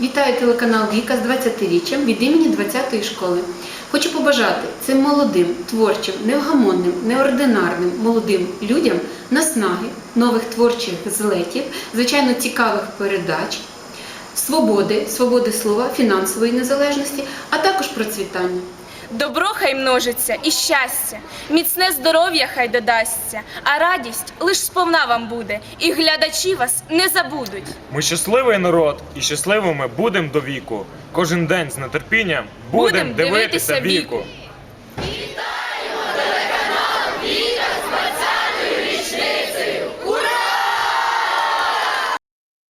Вітаю телеканал Віка з 20-річчям від імені 20-ї школи. Хочу побажати цим молодим, творчим, невгамонним, неординарним молодим людям наснаги, нових творчих злетів, звичайно, цікавих передач, свободи, свободи слова, фінансової незалежності, а також процвітання. Добро хай множиться і щастя, міцне здоров'я хай додасться, а радість лиш сповна вам буде, і глядачі вас не забудуть. Ми щасливий народ і щасливими будемо до віку. Кожен день з нетерпінням будемо Будем дивитися дивитися віку. «Віку».